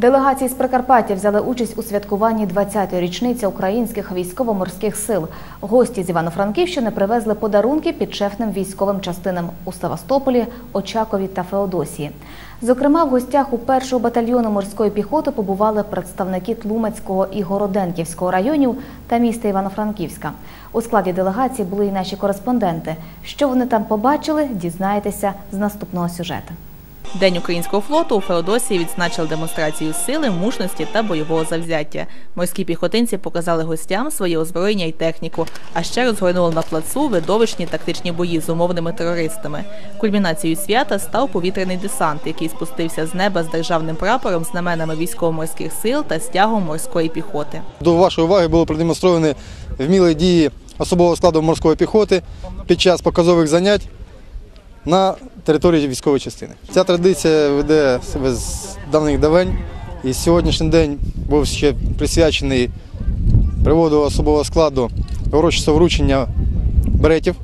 Делегації з Прикарпаття взяли участь у святкуванні 20-ї річниці українських військово-морських сил. Гості з Івано-Франківщини привезли подарунки підшефним військовим частинам у Севастополі, Очакові та Феодосії. Зокрема, в гостях у першого батальйону морської піхоти побували представники Тлумацького і Городенківського районів та міста Івано-Франківська. У складі делегації були і наші кореспонденти. Що вони там побачили, дізнаєтеся з наступного сюжету. День українського флоту у Феодосії відзначили демонстрацію сили, мужності та бойового завзяття. Морські піхотинці показали гостям своє озброєння і техніку, а ще розгорнули на плацу видовищні тактичні бої з умовними терористами. Кульмінацією свята став повітряний десант, який спустився з неба з державним прапором, знаменами військово-морських сил та стягом морської піхоти. До вашої уваги було продемонстровані вмілі дії особового складу морської піхоти під час показових занять на території військової частини. Ця традиція веде себе з давних давень, і сьогоднішній день був ще присвячений приводу особового складу урочисто вручення беретів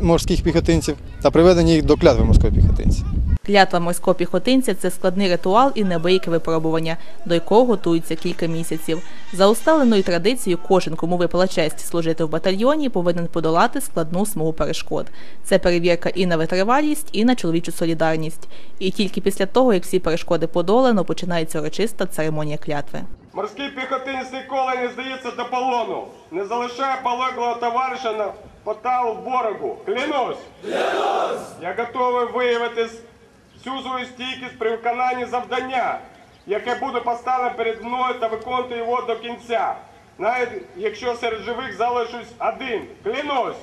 морських піхотинців та приведення їх до клятви морської піхотинців. Клятва морського піхотинця це складний ритуал і неабияке випробування, до якого готуються кілька місяців. За усталеною традицією, кожен, кому випала честь служити в батальйоні, повинен подолати складну смугу перешкод. Це перевірка і на витривалість, і на чоловічу солідарність. І тільки після того, як всі перешкоди подолано, починається урочиста церемонія клятви. Морський піхотинець ніколи не здається до полону, не залишає полеглого товариша на поталу ворогу. Клянусь! Клянусь! Я готовий виявити всю свою стійкість при виконанні завдання, яке буде поставлено перед мною та виконувати його до кінця. Навіть якщо серед живих залишусь один. Клянусь!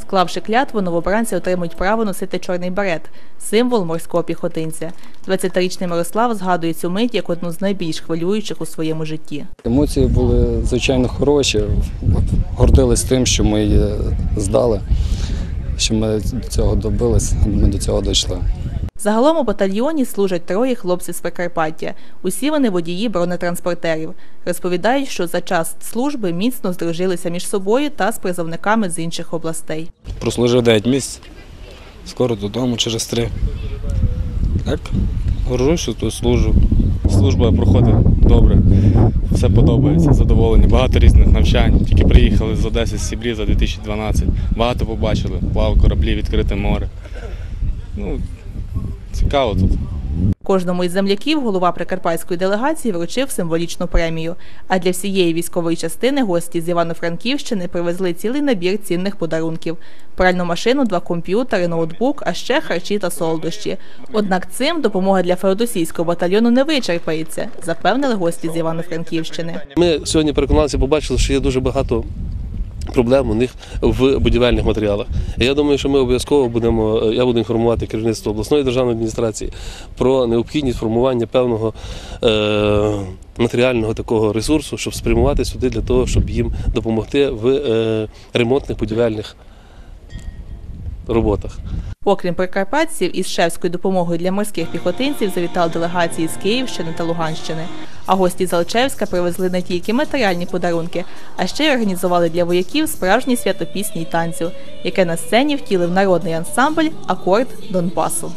Склавши клятву, новобранці отримують право носити чорний берет символ морського піхотинця. 20-річний Мирослав згадує цю мить як одну з найбільш хвилюючих у своєму житті. Емоції були звичайно хороші. Гордились тим, що ми її здали, що ми цього добились, ми до цього дійшли. Загалом у батальйоні служать троє хлопців з Прикарпаття. Усі вони водії бронетранспортерів. Розповідають, що за час служби міцно здружилися між собою та з призовниками з інших областей. Прослужив 9 місяців, скоро додому через 3. Так, горжусь, що тут служу. Служба проходить добре, все подобається, задоволені. Багато різних навчань. Тільки приїхали з Одеси з Сібрі за 2012. Багато побачили, плав кораблі, відкрите море. Ну, цікаво тут. Кожному із земляків голова прикарпатської делегації вручив символічну премію. А для всієї військової частини гості з Івано-Франківщини привезли цілий набір цінних подарунків: пральну машину, два комп'ютери, ноутбук, а ще харчі та солодощі. Однак цим допомога для феодосійського батальйону не вичерпається, запевнили гості з Івано-Франківщини. Ми сьогодні переконалися, побачили, що є дуже багато. Проблем у них в будівельних матеріалах. Я думаю, що ми обов'язково будемо. Я буду інформувати керівництво обласної державної адміністрації про необхідність формування певного е, матеріального такого ресурсу, щоб спрямувати сюди для того, щоб їм допомогти в е, ремонтних будівельних роботах. Окрім прикарпатців, із шефською допомогою для морських піхотинців завітали делегації з Київщини та Луганщини. А гості з Алчевська привезли не тільки матеріальні подарунки, а ще й організували для вояків справжні свято пісні й танцю, яке на сцені втілив народний ансамбль Акорд Донбасу.